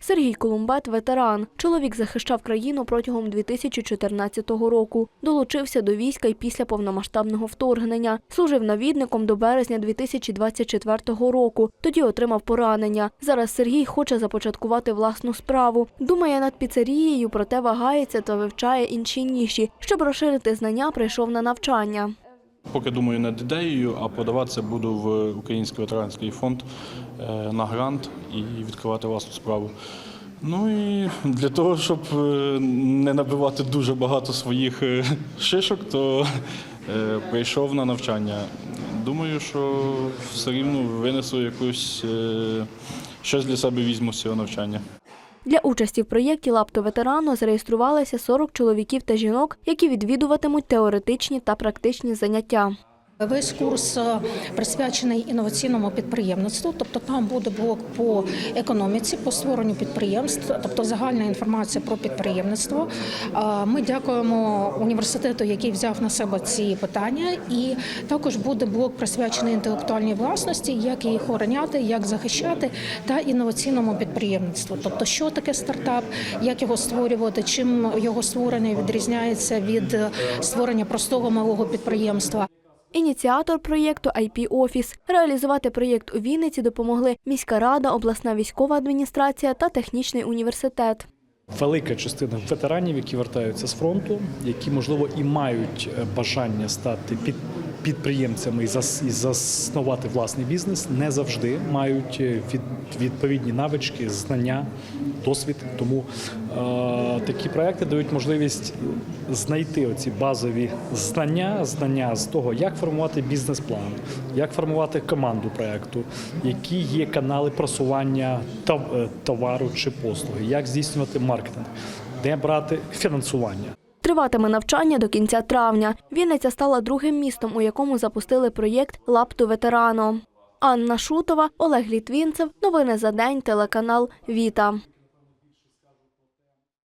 Сергій Колумбет ветеран. Чоловік захищав країну протягом 2014 року. Долучився до війська й після повномасштабного вторгнення. Служив навідником до березня 2024 року. Тоді отримав поранення. Зараз Сергій хоче започаткувати власну справу. Думає над піцерією, проте вагається та вивчає інші ніші. Щоб розширити знання, прийшов на навчання. Поки думаю над ідеєю, а подаватися буду в Український ветеранський фонд е, на грант і відкривати власну справу. Ну і для того, щоб е, не набивати дуже багато своїх е, шишок, то прийшов на навчання. Думаю, що все рівно винесу якусь щось для себе візьму з цього навчання. Для участі в проєкті Лапто ветерану зареєструвалися 40 чоловіків та жінок, які відвідуватимуть теоретичні та практичні заняття. Весь курс е, присвячений інноваційному підприємництву, тобто там буде блок по економіці, по створенню підприємств, тобто загальна інформація про підприємництво. Е, Ми дякуємо університету, який взяв на себе ці питання, і також буде блок присвячений інтелектуальній власності, як їх охороняти, як захищати, та інноваційному підприємництву. Тобто, що таке стартап, як його створювати, чим його створення відрізняється від е, створення простого малого підприємства. Ініціатор проєкту IP Офіс. Реалізувати проєкт у Вінниці допомогли міська рада, обласна військова адміністрація та технічний університет. Велика частина ветеранів, які вертаються з фронту, які можливо і мають е, бажання стати під підприємцями і зас- і заснувати власний бізнес, не завжди мають е, відповідні навички, знання, досвід. Тому е, такі проекти дають можливість знайти оці базові знання, знання з того, як формувати бізнес-план, як формувати команду проекту, які є канали просування е, товару чи послуги, як здійснювати маркетинг, де брати фінансування. Триватиме навчання до кінця травня. Вінниця стала другим містом, у якому запустили проєкт Лапту ветерано. Анна Шутова, Олег Літвінцев. Новини за день. Телеканал Віта.